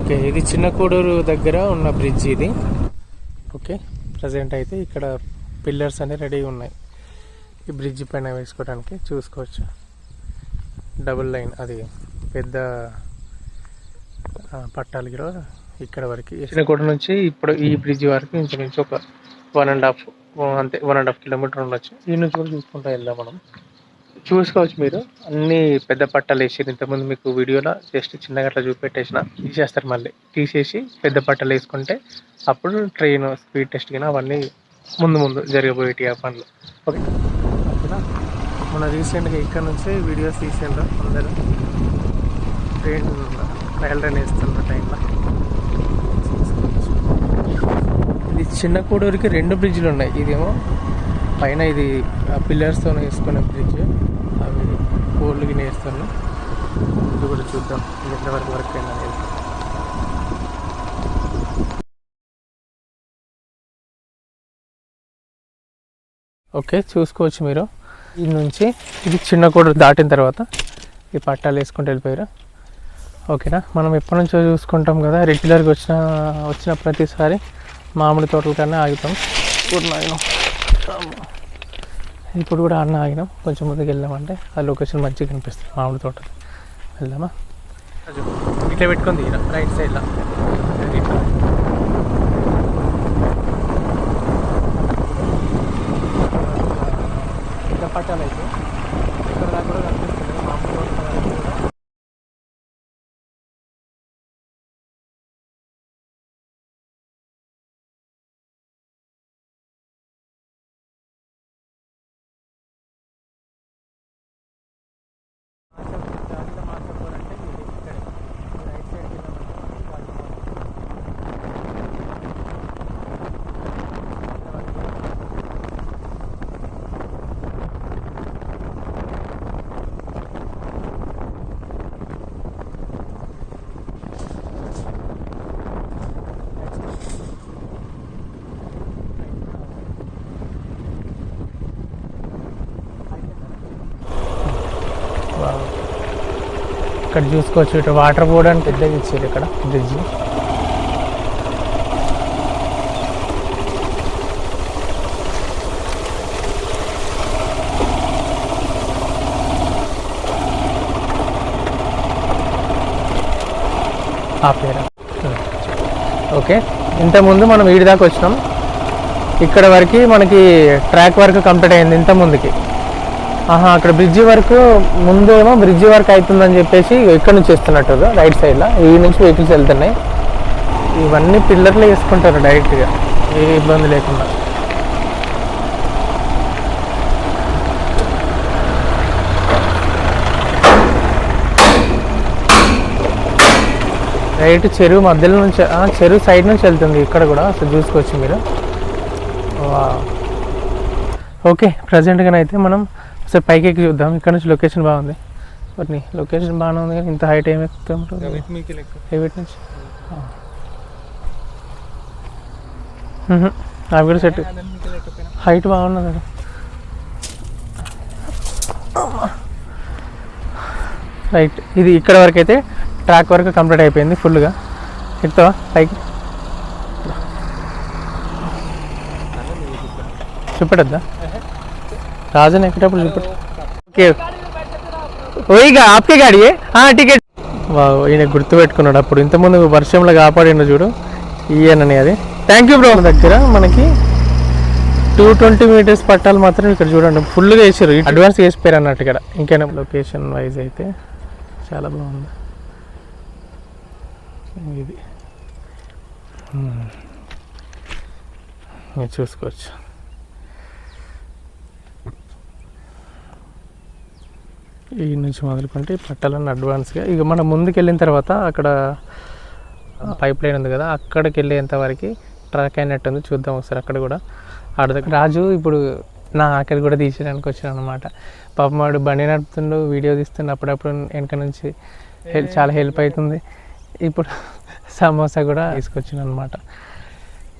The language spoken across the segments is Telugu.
ఓకే ఇది చిన్న కోడూరు దగ్గర ఉన్న బ్రిడ్జ్ ఇది. ఓకే ప్రజెంట్ అయితే ఇక్కడ పిల్లర్స్ అన్ని రెడీగా ఉన్నాయి. ఈ బ్రిడ్జ్ పైన వేసుకోవడానికి చూసుకోవచ్చు. డబుల్ లైన్ అది పెద్ద ఆ, పట్టాలు కూడా ఇక్కడ వరకు చిన్న కూడ నుంచి ఇప్పుడు ఈ బ్రిడ్జ్ వరకు ఇంచుమించు ఒక వన్ అండ్ హాఫ్ అంతే వన్ అండ్ హాఫ్ కిలోమీటర్ ఉండొచ్చు. ఈ నుంచి కూడా చూసుకుంటూ వెళ్దాం మనం. చూసుకోవచ్చు మీరు. అన్ని పెద్ద పట్టాలు వేసారు ఇంతకుముందు మీకు వీడియోలో జస్ట్ చిన్నగా అట్లా చూపెట్టేసిన తీసేస్తారు మళ్ళీ. తీసేసి పెద్ద పట్టాలు వేసుకుంటే అప్పుడు ట్రైన్ స్పీడ్ టెస్ట్ కానీ అవన్నీ ముందు ముందు జరగబోయేటి ఆ పనులు. ఓకే. ఓకేనా? మన రీసెంట్గా ఇక్కడ నుంచే వీడియోస్ తీసిండ్రు అందరూ. ట్రైన్ రైల్ రన్ వేస్తున్న టైంలో. ఇది చిన్న కోడూరికి రెండు బ్రిడ్జ్లు ఉన్నాయి. ఇదేమో పైన ఇది పిల్లర్స్తో వేసుకునే బ్రిడ్జ్. అవి పోల్కి నేస్తాను. ఇది కూడా చూద్దాం ఎంతవరకు వర్క్ అయింది అనేది. ఓకే చూసుకోవచ్చు మీరు. ఈ నుంచి ఇది చిన్న కోడూరు దాటిన తర్వాత ఈ పట్టాలు వేసుకుంటూ వెళ్ళిపోయారు. ఓకేనా? మనం ఎప్పటి నుంచో చూసుకుంటాం కదా రెగ్యులర్గా వచ్చిన వచ్చిన ప్రతిసారి మామిడి తోటల కన్నా ఆగుతాం ఇప్పుడు కూడా అన్న ఆగినాం. కొంచెం ముందుకు వెళ్ళామంటే ఆ లొకేషన్ మంచిగా కనిపిస్తుంది మామిడి తోట వెళ్దామా? ఇట్లా పెట్టుకొని దిగిన రైట్ సైడ్లో ఇట్లా పట్టాలు అయితే ఇక్కడ దాకా కూడా కనిపిస్తుంది మామిడి తోట వరకు కూడా జాతీయ మార్చకూర అంటే ఇది ఇక్కడే ఈ రైట్ సైడ్ వెళ్ళామంటే మనకి గాజు మార్కెట్. వావ్. ఇక్కడ చూసుకోవచ్చు. ఇటు వాటర్ పోవడానికి పెద్దగా ఇచ్చారు ఇక్కడ బ్రిడ్జ్ ఆపేరా ఓకే. ఇంతకుముందు మనం వీడి దాకా వచ్చినాం. ఇక్కడ వరకు మనకి ట్రాక్ వర్క్ కంప్లీట్ అయింది ఇంత ముందుకి ఆహా అక్కడ బ్రిడ్జి వరకు ముందేమో బ్రిడ్జి వరకు అవుతుందని చెప్పేసి ఇక్కడ నుంచి వేస్తున్నట్టు రైట్ సైడ్లో ఈ నుంచి వెహికల్స్ వెళ్తున్నాయి. ఇవన్నీ పిల్లర్లు వేసుకుంటారు డైరెక్ట్గా ఏ ఇబ్బంది లేకుండా. రైట్ చెరువు మధ్యలో నుంచి చెరువు సైడ్ నుంచి వెళ్తుంది ఇక్కడ కూడా అసలు చూసుకోవచ్చు మీరు. వా ఓకే ప్రజెంట్గానైతే మనం ఒకసారి పైకి ఎక్కి చూద్దాం. ఇక్కడ నుంచి లొకేషన్ బాగుంది. మరి లొకేషన్ బాగానే ఉంది కానీ ఇంత హైట్ ఏమి ఎక్కుతాం హైవేట్ నుంచి. అవి కూడా సెట్ హైట్ బాగున్నది. రైట్ ఇది ఇక్కడ వరకు అయితే ట్రాక్ వరకు కంప్లీట్ అయిపోయింది ఫుల్గా ఎక్కుతావా పైకి? చూపెట్టద్దా? రాజన్ ఎక్కేటప్పుడు చూపెట్టు ఓకే ఓయిగా ఆప్కే గాడి టికెట్ వావ్ ఈయన గుర్తు పెట్టుకున్నాడు అప్పుడు ఇంతకుముందు వర్షంలో కాపాడిండు చూడు ఈయనని అది థ్యాంక్ యూ బ్రో దగ్గర మనకి టూ ట్వంటీ మీటర్స్ పట్టాలు మాత్రం ఇక్కడ చూడండి. ఫుల్గా వేసారు అడ్వాన్స్ వేసిపోయారు అన్నట్టు ఇక్కడ. ఇంకైనా? లొకేషన్ వైజ్ అయితే చాలా బాగుంది. ఇది. చూసుకోవచ్చు. ఈ నుంచి మొదలుకుంటే ఈ అడ్వాన్స్గా. ఇక మనం ముందుకు వెళ్ళిన తర్వాత అక్కడ పైప్ లైన్ ఉంది కదా అక్కడికి వెళ్ళేంత వరకు ట్రాక్ అయినట్టుంది. చూద్దాం ఒకసారి అక్కడ కూడా. ఆడ రాజు ఇప్పుడు నా ఆఖరి కూడా తీసేయడానికి వచ్చాను అనమాట పాపం వాడు బండి నడుపుతుండు వీడియో తీస్తుండు. అప్పుడప్పుడు వెనక నుంచి చాలా హెల్ప్ అవుతుంది ఇప్పుడు సమోసా కూడా తీసుకొచ్చాను అనమాట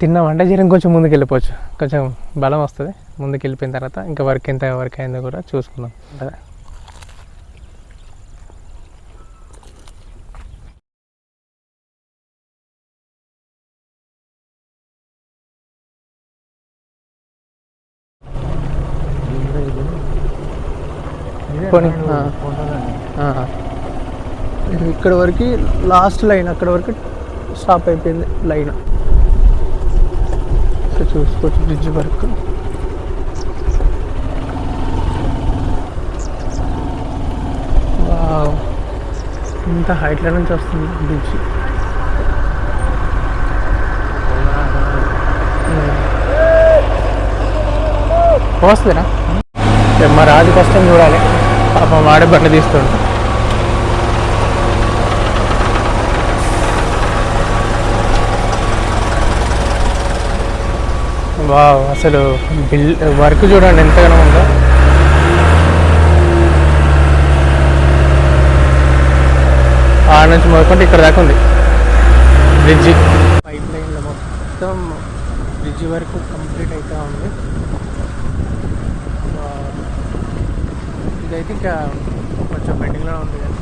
తిన్నామంటే జర కొంచెం ముందుకు వెళ్ళిపోవచ్చు కొంచెం బలం వస్తుంది. ముందుకు వెళ్ళిపోయిన తర్వాత ఇంకా వర్క్ ఎంత వర్క్ అయిందో కూడా చూసుకుందాం. పోనీ ఇక్కడ వరకు లాస్ట్ లైన్ అక్కడ వరకు స్టాప్ అయిపోయింది లైన్. చూసుకోవచ్చు బ్రిడ్జ్ వరకు. ఇంత హైట్లో నుంచి వస్తుంది బ్రిడ్జ్. వస్తుందా మా రాజు కష్టం చూడాలి. పాపం వాడే బండి తీస్తుంటాం వావ్ అసలు బిల్ వర్క్ చూడండి ఎంతగానో ఉందో. ఆడ నుంచి మొదలుకుంటే ఇక్కడ దాకా ఉంది. బ్రిడ్జి. పైప్ లైన్లో మొత్తం బ్రిడ్జి వరకు కంప్లీట్ అవుతూ ఉంది వావ్. ఇదైతే ఇంకా కొంచెం పెండింగ్లో ఉంది. కదా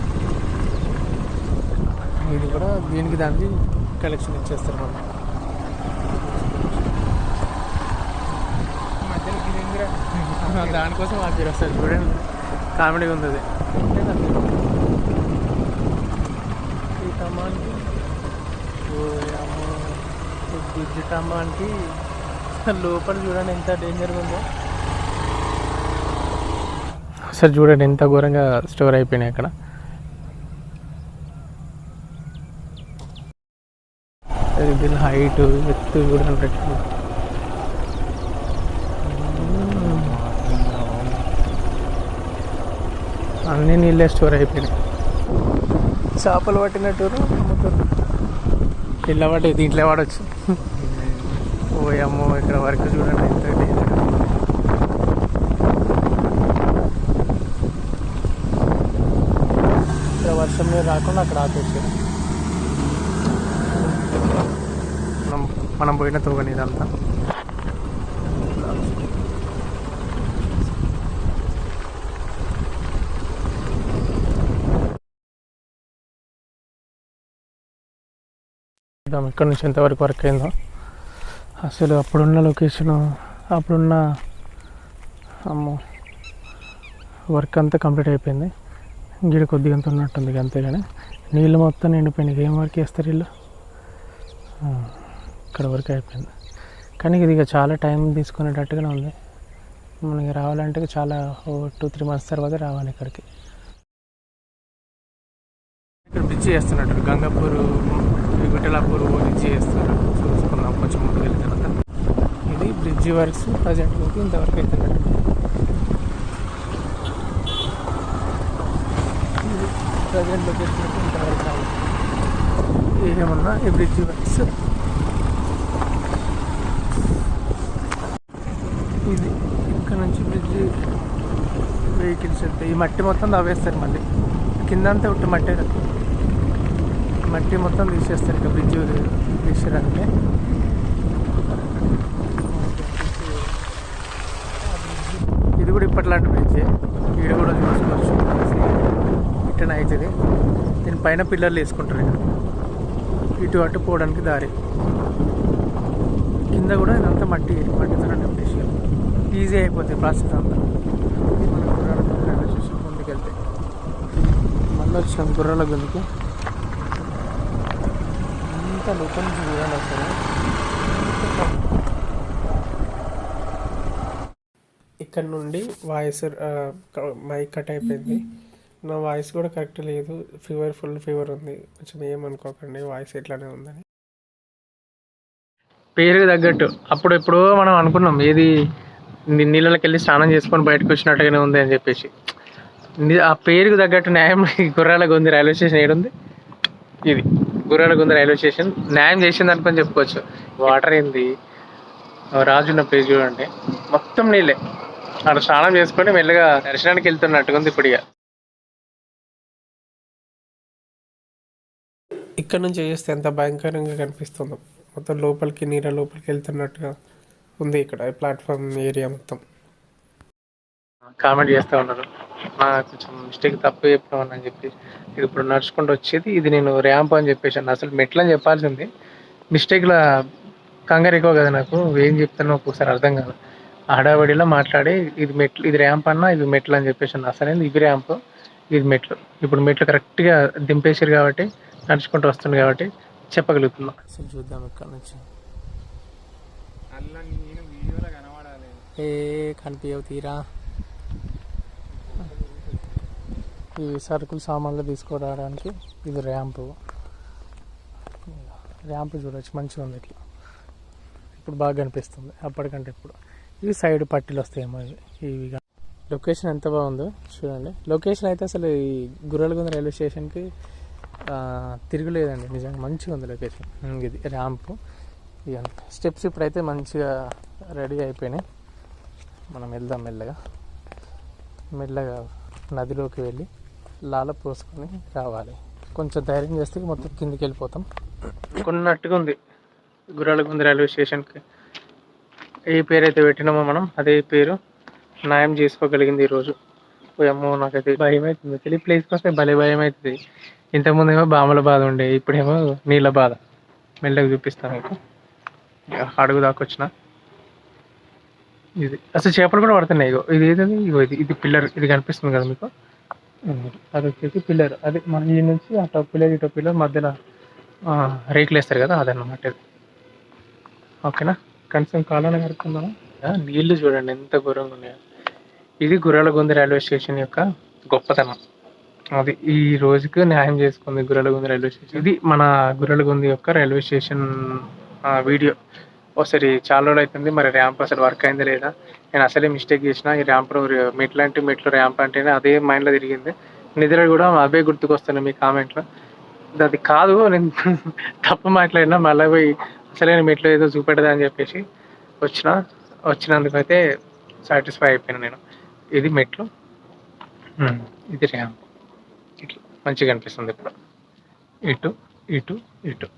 ఇది కూడా దీనికి దానికి కలెక్షన్ ఇచ్చేస్తారు మనం? దానికోసం ఆ పేరు వస్తుంది చూడండి. కామెడీ ఉంది అది. ఈ టమాన్కి అమ్మో. బ్రిడ్జ్ టమాన్కి లోపల చూడండి ఎంత డేంజర్గా ఉందో. అసలు చూడండి ఎంత ఘోరంగా స్టోర్ అయిపోయినాయి అక్కడ. దీని హైట్ ఎత్తు చూడండి ఉందో. అన్ని నీళ్ళే స్టోర్ అయిపోయినాయి. చేపలు పట్టినట్టు అమ్ముతారు. ఇళ్ళ పట్టి దీంట్లో వాడచ్చు. ఓ అమ్మో ఇక్కడ వరకు చూడండి ఎంత danger. ఇక్కడ వర్షం నీరు రాకుండా అక్కడ ఆపేసారు. మనం మనం పోయిన తోగని ఇదంతా చూద్దాం ఇక్కడ నుంచి ఎంతవరకు వర్క్ అయిందో. అసలు అప్పుడున్న లొకేషను అప్పుడున్న అమ్మో వర్క్ అంతా కంప్లీట్ అయిపోయింది. గిడ కొద్దిగా అంత ఉన్నట్టుంది అంతేగాని. అంతే కానీ నీళ్ళు మొత్తం నిండిపోయినాయి. ఏం వర్క్ చేస్తారు వీళ్ళు? ఇక్కడ వరకు అయిపోయింది. కానీ ఇది ఇక చాలా టైం తీసుకునేటట్టుగానే ఉంది. మనకి రావాలంటే చాలా ఓ టూ త్రీ మంత్స్ తర్వాత రావాలి ఇక్కడికి. ఇక్కడ బ్రిడ్జ్ చేస్తున్నట్టు గంగాపూర్ విఠలాపూర్ బ్రిడ్జ్ చేస్తున్నారు. చూసుకుందాం. కొంచెం ముందుకు వెళ్ళిన తర్వాత ఇది బ్రిడ్జి వర్క్స్ ప్రజెంట్ వరకు ఇంతవరకు అవుతున్నట్టు ప్రజెంట్ లొకేషన్ ఇంతవరకు ఏమన్నా ఈ బ్రిడ్జ్ వర్క్స్? ఇది ఇక్కడ నుంచి బ్రిడ్జ్ వెహికల్స్ వెళ్తాయి ఈ మట్టి మొత్తం తవ్వేస్తారు మళ్ళీ. కింద అంతా ఉట్టి మట్టే మట్టి మొత్తం తీసేస్తారు ఇక బ్రిడ్జ్ తీసేదానికి. ఇది కూడా ఇప్పట్లాంటి బ్రిడ్జే. అవుతుంది. దీని పైన పిల్లర్లు వేసుకుంటారు ఇటు అటు పోవడానికి దారి. కింద కూడా ఇదంతా మట్టి మట్టితో నింపేసి ఈజీ అయిపోతుంది ప్రాసెస్ అంతా. ముందుకెళ్తే. మళ్ళీ వచ్చినాం గుర్రాల గుంజుకి అంత లోపల నుంచి చూడండి అసలు ఇక్కడ నుండి వాయిస్ మైక్ కట్ అయిపోయింది. నా వాయిస్ కూడా కరెక్ట్ లేదు. ఫీవర్ ఫుల్ ఫీవర్ ఉంది. కొంచెం ఏమనుకోకండి. వాయిస్ ఎట్లానే ఉందని. పేరుకి తగ్గట్టు. అప్పుడు ఎప్పుడో మనం అనుకున్నాం. ఏది నీళ్ళకి వెళ్ళి స్నానం చేసుకొని బయటకు వచ్చినట్టుగానే ఉంది అని చెప్పేసి. ఆ పేరుకు తగ్గట్టు న్యాయం గుర్రాల గొంది రైల్వే స్టేషన్ ఏడుంది? ఇది. గుర్రాల గొంది రైల్వే స్టేషన్. న్యాయం చేసింది అనుకొని చెప్పుకోవచ్చు. వాటర్ ఏంది? రాజున్న ప్లేస్ చూడండి. మొత్తం నీళ్ళే. అక్కడ స్నానం చేసుకొని మెల్లగా దర్శనానికి వెళ్తున్నట్టుగా ఉంది ఇప్పుడు ఇక ఇక్కడ నుంచి చేస్తే ఎంత భయంకరంగా కనిపిస్తుందో. మొత్తం లోపలికి నీళ్ళ లోపలికి వెళ్తున్నట్టుగా ఉంది ఇక్కడ ప్లాట్ఫామ్ ఏరియా మొత్తం. కామెంట్ చేస్తూ ఉన్నారు. నా కొంచెం మిస్టేక్ తప్పు చెప్తామని అని చెప్పి ఇది ఇప్పుడు నడుచుకుంటూ వచ్చేది. ఇది నేను ర్యాంప్ అని చెప్పేసాను అసలు మెట్లు అని చెప్పాల్సింది. మిస్టేక్లో కంగారు ఎక్కువ కదా నాకు. ఏం చెప్తానో ఒక్కొక్కసారి అర్థం కాదు హడావడిలో మాట్లాడి ఇది మెట్లు ఇది ర్యాంప్ అన్నా ఇది మెట్లు అని చెప్పేసి అన్న. అసలు ఇది ర్యాంప్ ఇది మెట్లు. ఇప్పుడు మెట్లు కరెక్ట్గా దింపేసారు కాబట్టి నడుచుకుంటూ వస్తుంది కాబట్టి చెప్పగలుగుతున్నాం. అసలు చూద్దాం ఇక్కడ నుంచి. అల్ల నేను వీడియోలో కనబడాలి. ఏ కనిపించవు తీరా. ఈ సరుకులు సామాన్లు తీసుకురావడానికి ఇది ర్యాంపు. ర్యాంప్ చూడొచ్చు మంచిగా ఉంది ఇట్లా. ఇప్పుడు బాగా కనిపిస్తుంది అప్పటికంటే ఇప్పుడు. ఇవి సైడ్ పట్టీలు వస్తాయేమో ఇవి ఇవి లొకేషన్ ఎంత బాగుందో చూడండి. లొకేషన్ అయితే అసలు ఈ గుర్రలగుంద రైల్వే స్టేషన్కి తిరుగులేదండి నిజంగా మంచిగా ఉంది లొకేషన్. ఇది ర్యాంపు. ఇక స్టెప్స్ ఇప్పుడైతే మంచిగా రెడీ అయిపోయినాయి. మనం వెళ్దాం మెల్లగా. మెల్లగా నదిలోకి వెళ్ళి లాల పోసుకొని రావాలి. కొంచెం ధైర్యం చేస్తే మొత్తం కిందికి వెళ్ళిపోతాం. కొన్నట్టుగా ఉంది. గుర్రాలగుంది రైల్వే స్టేషన్కి. ఏ పేరు అయితే పెట్టినామో మనం అదే పేరు న్యాయం చేసుకోగలిగింది ఈరోజు. అమ్మో నాకైతే భయం అవుతుంది తెలియ ప్లేస్కి వస్తే భలే భయం అవుతుంది ఇంతకుముందు ఏమో బామల బాధ ఉండే ఇప్పుడేమో నీళ్ళ బాధ. మెల్లగా చూపిస్తాను మీకు. అడుగు దాకా వచ్చిన. ఇది. అసలు చేపలు కూడా పడుతున్నాయి ఇగో. ఇది ఏది ఇగో ఇది. ఇది పిల్లర్. ఇది కనిపిస్తుంది కదా మీకు? అది వచ్చేసి పిల్లర్. అది మన ఈ నుంచి అటో పిల్లర్ ఇటో పిల్లర్ మధ్యలో రేట్లు రేకులు వేస్తారు కదా అదన్నమాట ఇది. ఓకేనా? కనీసం కాలాన్ని కడుతున్నాను నీళ్ళు చూడండి ఎంత ఘోరంగా ఉన్నాయో. ఇది గుర్రాలగొంది రైల్వే స్టేషన్ యొక్క గొప్పతనం. అది ఈ రోజుకి న్యాయం చేసుకుంది గుర్రాలగొంది రైల్వే స్టేషన్. ఇది మన గుర్రాలగొంది యొక్క రైల్వే స్టేషన్ ఆ, వీడియో. ఒకసారి చాలా రోజులు అవుతుంది మరి ర్యాంప్ అసలు వర్క్ అయిందా లేదా? నేను అసలే మిస్టేక్ చేసిన ఈ ర్యాంప్ మెట్లు అంటే మెట్లు ర్యాంప్ అంటేనే అదే మైండ్లో తిరిగింది. నిద్ర కూడా అవే గుర్తుకొస్తున్నాయి మీ కామెంట్లో అది కాదు నేను తప్పు మాట్లాడినా మళ్ళీ పోయి అసలైన మెట్లు ఏదో చూపెడదా అని చెప్పేసి వచ్చిన. వచ్చినందుకు అయితే సాటిస్ఫై అయిపోయాను నేను. ఇది మెట్లు. ఇది ర్యాంప్. మంచిగా అనిపిస్తుంది ఇప్పుడు. ఇటు ఇటు ఇటు.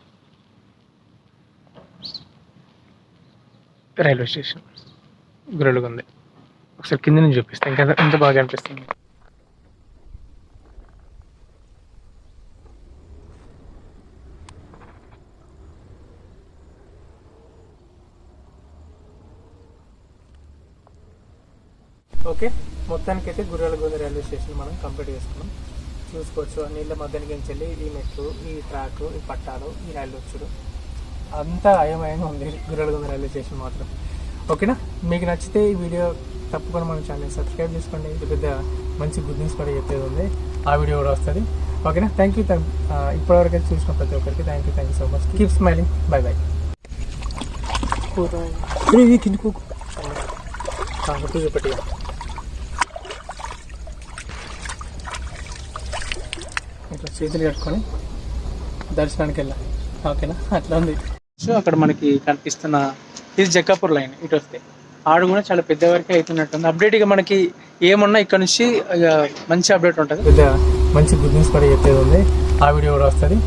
Railway station. గురలుగా ఉంది. ఒకసారి కింద నుంచి చూపిస్తాను ఇంకా ఎంత బాగా అనిపిస్తుంది. ఓకే మొత్తానికైతే గుర్రాలగొంద రైల్వే స్టేషన్ మనం కంప్లీట్ చేసుకున్నాం. చూసుకోవచ్చు. నీళ్ళ మధ్యానికి వెళ్ళి ఈ మెట్లు ఈ ట్రాక్ ఈ పట్టాలు ఈ రైలు వచ్చుడు. అంతా అయమయంగా ఉంది. గుర్రాలగొంద రైల్వే స్టేషన్ మాత్రం. ఓకేనా? మీకు నచ్చితే ఈ వీడియో తప్పకుండా మన ఛానల్ సబ్స్క్రైబ్ చేసుకోండి. ఇది పెద్ద మంచి గుడ్ న్యూస్ కూడా చెప్పేది ఉంది. ఆ వీడియో కూడా వస్తుంది. ఓకేనా? థ్యాంక్ యూ ఇప్పటివరకు అయితే చూసిన ప్రతి ఒక్కరికి thank you thank you so much keep smiling bye bye కిందకు చూపెట్టి ఇట్లా చేతులు కట్టుకొని దర్శనానికి వెళ్ళాలి ఓకేనా? అట్లా ఉంది. సో అక్కడ మనకి కనిపిస్తున్న ఇది జక్కాపూర్ లైన్ ఇటు వస్తే. ఆడు కూడా చాలా పెద్ద వరకే అవుతున్నట్టుంది. అప్డేట్ ఇక మనకి ఏమున్నా ఇక్కడ నుంచి మంచి అప్డేట్ ఉంటుంది. పెద్ద మంచి గుడ్ న్యూస్ కూడా చెప్పేది ఉంది. ఆ వీడియో కూడా వస్తుంది.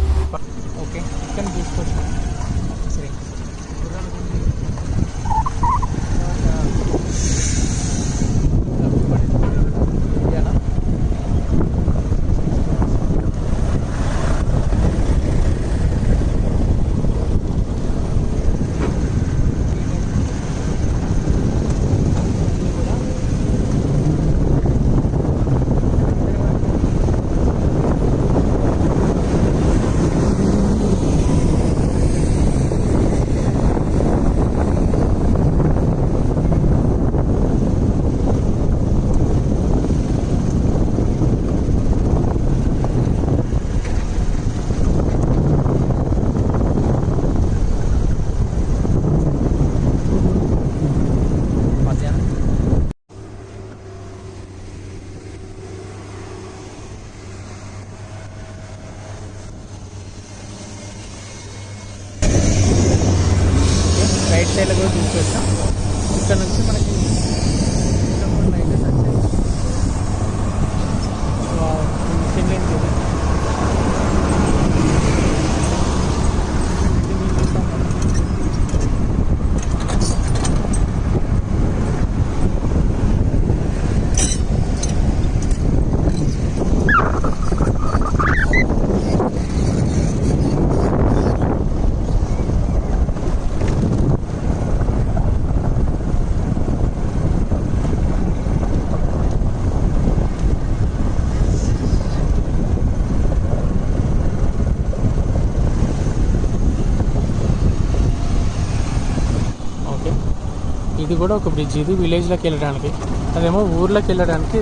కూడా ఒక బ్రిడ్జ్ ఇది విలేజ్లోకి వెళ్ళడానికి. అదేమో ఊర్లోకి వెళ్ళడానికి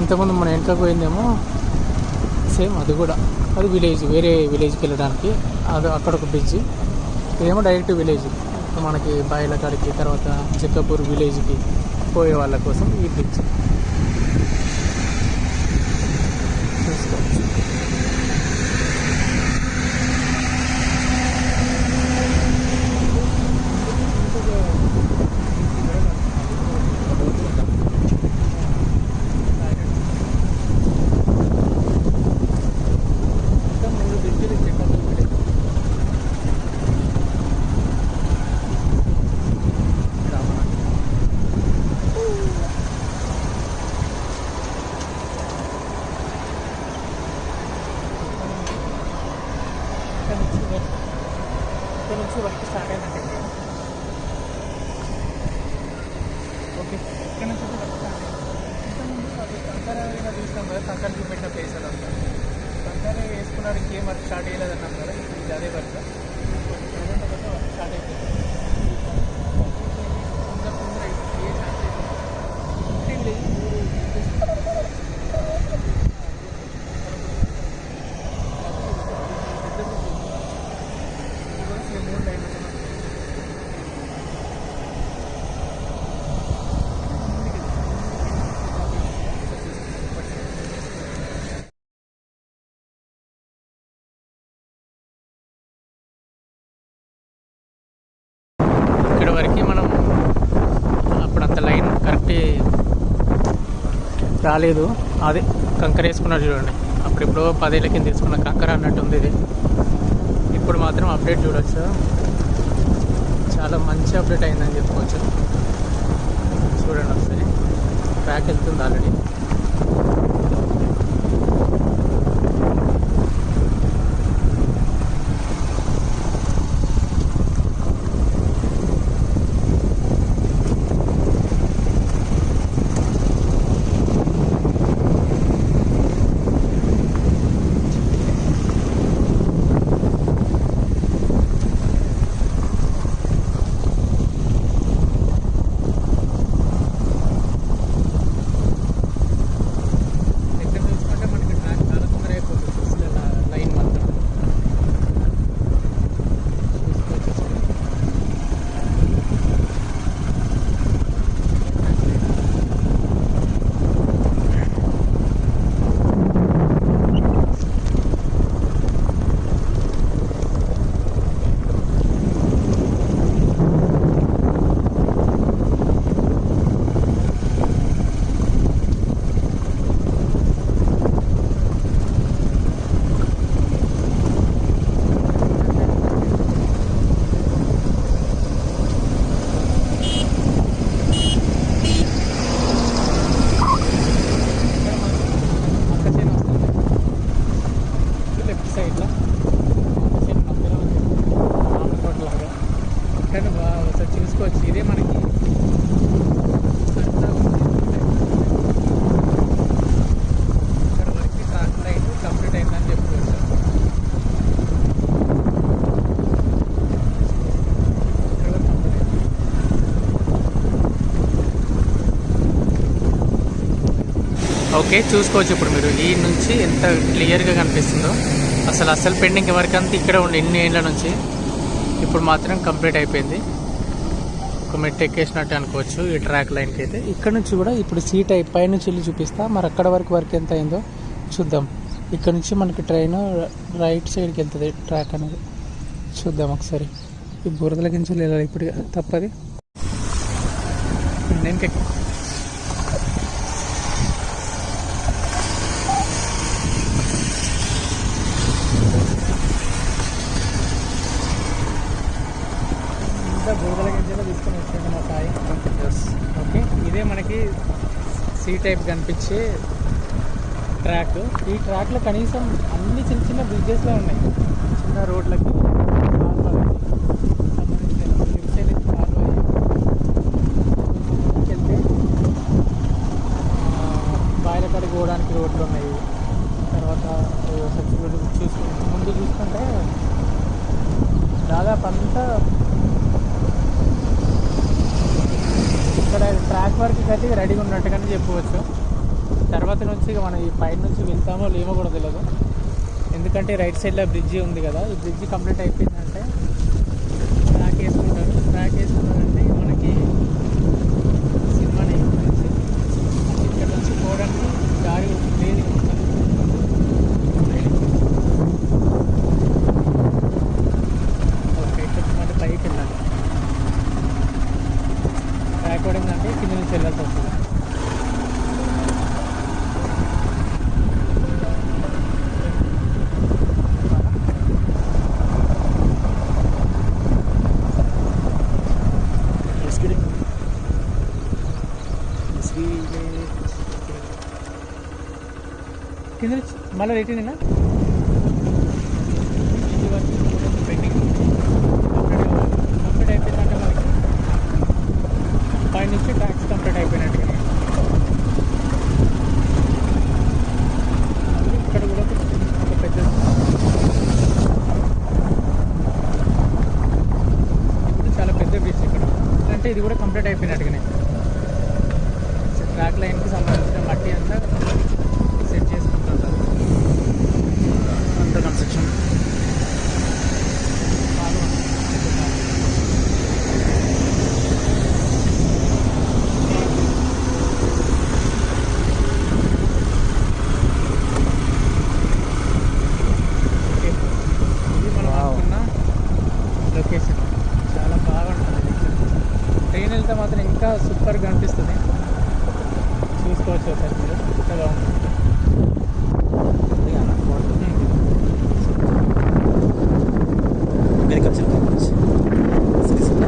ఇంతకుముందు మన వెనక పోయిందేమో సేమ్ అది కూడా. అది విలేజ్ వేరే విలేజ్కి వెళ్ళడానికి. అది అక్కడ ఒక బ్రిడ్జ్ ఇదేమో డైరెక్ట్ విలేజ్ మనకి బాయిల కాడికి తర్వాత చెక్కపూర్ విలేజ్కి పోయే వాళ్ళ కోసం ఈ బ్రిడ్జ్ చూసుకోవచ్చు ఇక్కడ నుంచి వర్క్ స్టార్ట్ అయిందంటే ఓకే ఇక్కడ నుంచి వర్క్ స్టార్ట్ ఇంతకుముందు అది కంకర ఇలా చూసినాం కదా కంకర చూపెట్టిన ప్లేస్ అదంతా కంకర వేసుకున్నారు ఇంకేం వర్క్ స్టార్ట్ చేయలేదు అన్నాం కదా ఇప్పుడు ఇది అదే వర్క్ వర్క్ స్టార్ట్ అయిపోయింది తొందర తొందర ఏ ఛాన్స్ ఇంకేం లేదు మూడు లైన్ ఇక్కడ వరకు మనం అప్పుడు అంత లైన్ కరెక్ట్ రాలేదు. అదే కంకర వేసుకున్నారు చూడండి. అప్పుడెప్పుడో పదేళ్ళ కింద తీసుకున్న కంకర అన్నట్టు ఉంది ఇది. ఇప్పుడు మాత్రం అప్డేట్ చూడొచ్చు. చాలా మంచి అప్డేట్ అయిందని చెప్పుకోవచ్చు. చూడండి ఒకసారి. ట్రాక్ వెళ్తుంది ఆల్రెడీ ఎక్కడ చూసుకుంటే మనకి ట్రాక్ చాలా తొందర అయిపోతుంది అసలు ఇలా లైన్ మాత్రం చూసుకోవచ్చు అసలు. పక్క చేను వస్తుంది లెఫ్ట్ సైడ్లో చేను మధ్యలో ఉంది మామిడి లాగా కానీ బాగా ఒకసారి చూసుకోవచ్చు ఇదే మనకి అట్లా ఉంది. ఇక్కడ వరకు ట్రాక్ లైన్ కంప్లీట్ అయిందని చెప్పుకోవచ్చు ఇక్కడ వరకు కంప్లీట్ మనకి ఓకే చూసుకోవచ్చు ఇప్పుడు మీరు. ఈ నుంచి ఎంత క్లియర్గా కనిపిస్తుందో. అసలు అసలు పెండింగ్ వరకు అంతా ఇక్కడ ఉండి ఎన్ని ఏళ్ళ నుంచి? ఇప్పుడు మాత్రం కంప్లీట్ అయిపోయింది. ఒక మెట్ ఎక్కేసినట్టు అనుకోవచ్చు ఈ ట్రాక్ లైన్కి అయితే. ఇక్కడ నుంచి కూడా ఇప్పుడు సీట్ అయి పైనుంచి వెళ్ళి చూపిస్తా. మరి అక్కడ వరకు వర్క్ ఎంత అయిందో చూద్దాం. ఇక్కడ నుంచి మనకి ట్రైన్ రైట్ సైడ్కి వెళ్తుంది ట్రాక్ అనేది. చూద్దాం ఒకసారి. ఈ బురదల కించి వెళ్ళాలి ఇప్పుడు తప్పది. నేను ఇంత బురదల గింజలో తీసుకొని వచ్చింది మా సాయి ఓకే ఇదే మనకి సీ టైప్ కనిపించే ట్రాక్. ఈ ట్రాక్లో కనీసం అన్ని చిన్న చిన్న బ్రిడ్జెస్లో ఉన్నాయి. చిన్న రోడ్లకి కాలువలకి సంబంధించిన ఇటు సైడ్ అయితే కాలువ ముందుకు వెళ్తే ఆ, బాయిల కాడికి పోవడానికి రోడ్లు ఉన్నాయి తర్వాత సచివులు చూసుకుంటే ముందు చూసుకుంటే దాదాపు అంతా ట్రాక్ వర్క్ అయితే రెడీగా ఉన్నట్టుగానే చెప్పవచ్చు. తర్వాత నుంచి ఇక మనం ఈ పైన నుంచి వెళ్తామో లేమో కూడా తెలియదు ఎందుకంటే రైట్ సైడ్లో బ్రిడ్జి ఉంది కదా. ఈ బ్రిడ్జి కంప్లీట్ అయిపోయిందంటే ట్రాక్ వేసుకుంటారు ట్రాక్ వేసుకున్నారంటే మనకి సినిమా నుంచి ఇక్కడ నుంచి పోవడానికి దారి లేదు ఓకే ఇక్కడ మళ్ళీ పైకి వెళ్ళాలి ట్రాక్ పడిందంటే కింద నుంచి వెళ్ళాల్సి వస్తుంది కింద మళ్ళీ రేటింగ్ అయినా పెండింగ్ కంప్లీట్ అయిపోయిందంటే మనకి పై నుంచి ట్యాక్స్ కంప్లీట్ అయిపోయినట్టు ఇక్కడ కూడా ఒక పెద్ద ఇప్పుడు చాలా పెద్ద బీచ్ ఇక్కడ. అంటే ఇది కూడా కంప్లీట్ అయిపోయినట్టుగానే ట్రాక్ లైన్కి సంబంధించిన మట్టి అంతా సెట్ చేసుకుంటారు అంత కన్స్ట్రక్షన్ ఇది మనం Wow. అనుకున్న లొకేషన్ చాలా బాగుంటుంది ట్రైన్ వెళ్తే మాత్రం ఇంకా సూపర్గా అనిపిస్తుంది చూసుకోవచ్చు ఒకసారి మీరు చాలా బాగుంటుంది అగ్రికల్చర్ కాలేజ్ సిరిసిల్ల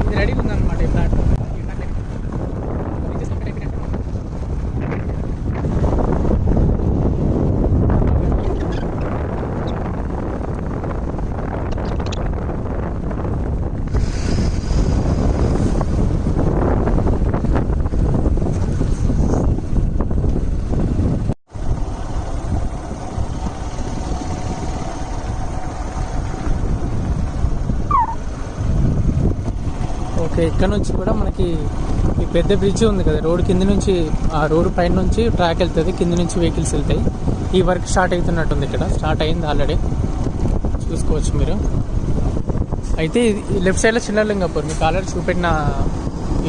ఇది రెడీగా ఉందన్నమాట ఈ ప్లాట్ఫామ్ ఓకే ఇక్కడ నుంచి కూడా మనకి ఈ పెద్ద బ్రిడ్జ్ ఉంది కదా రోడ్ కింద నుంచి ఆ రోడ్ పైన నుంచి ట్రాక్ వెళ్తుంది కింద నుంచి వెహికల్స్ వెళ్తాయి. ఈ వర్క్ స్టార్ట్ అవుతున్నట్టుంది ఇక్కడ స్టార్ట్ అయింది ఆల్రెడీ చూసుకోవచ్చు మీరు. అయితే ఇది లెఫ్ట్ సైడ్లో చిన్నలింగపూర్ మీకు ఆల్రెడీ చూపెట్టిన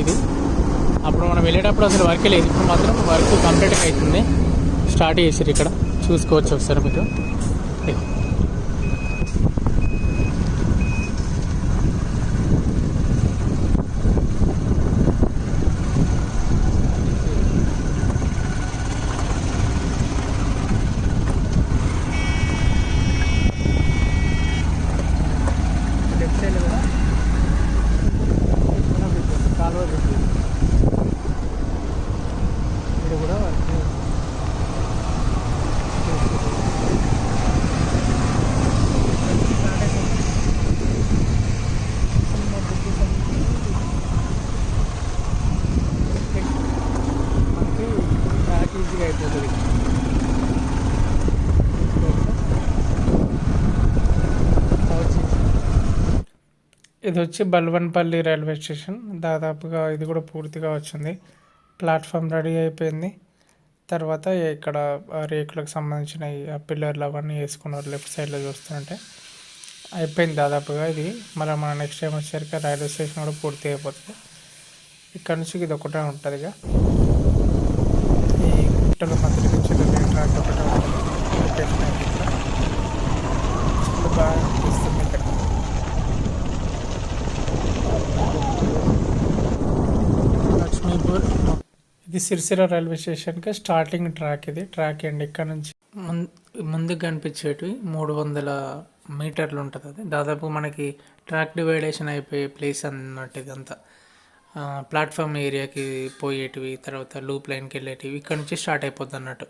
ఇది. అప్పుడు మనం వెళ్ళేటప్పుడు అసలు వర్క్ లేదు. ఇప్పుడు మాత్రం వర్క్ కంప్లీట్గా అవుతుంది. స్టార్ట్ చేసారు ఇక్కడ. చూసుకోవచ్చు ఒకసారి మీరు ఇదిగో. లెఫ్ట్ సైడ్ కూడా చిన్న బ్రిడ్జ్ ఉంది, కాలువ బ్రిడ్జ్ ఇది. ఇది కూడా వర్క్ మనకి ట్రాక్ ఈజీగా అయిపోతుంది ఇది వచ్చి బల్వన్పల్లి రైల్వే స్టేషన్. దాదాపుగా ఇది కూడా పూర్తిగా వచ్చింది. ప్లాట్ఫామ్ రెడీ అయిపోయింది. తర్వాత ఇక్కడ రేకులకు సంబంధించిన ఆ పిల్లర్లు అవన్నీ వేసుకున్నారు లెఫ్ట్ సైడ్లో చూస్తుంటే అయిపోయింది దాదాపుగా ఇది. మళ్ళీ మన నెక్స్ట్ టైం వచ్చేసరికి రైల్వే స్టేషన్ కూడా పూర్తి అయిపోతుంది. ఇక్కడ నుంచి ఇది ఒకటే ఉంటుంది ఇక. ఈ గుట్టల మధ్యలో చిన్న ట్రాక్ ఒకటే ఉంటుంది లొకేషన్ అయితే ఇక్కడ. చాలా బాగా అనిపిస్తుంది ఇక్కడ లక్ష్మీపూర్ ఇది సిరిసిర రైల్వే స్టేషన్కి స్టార్టింగ్ ట్రాక్ ఇది. ట్రాక్ అండి ఇక్కడ నుంచి ముందు కనిపించేటివి మూడు వందల మీటర్లు ఉంటుంది అది. దాదాపు మనకి ట్రాక్ డివైడేషన్ అయిపోయే ప్లేస్ అన్నట్టు ఇదంతా. ప్లాట్ఫామ్ ఏరియాకి పోయేటివి తర్వాత లూప్ లైన్కి వెళ్ళేటివి ఇక్కడ నుంచి స్టార్ట్ అయిపోద్ది అన్నట్టు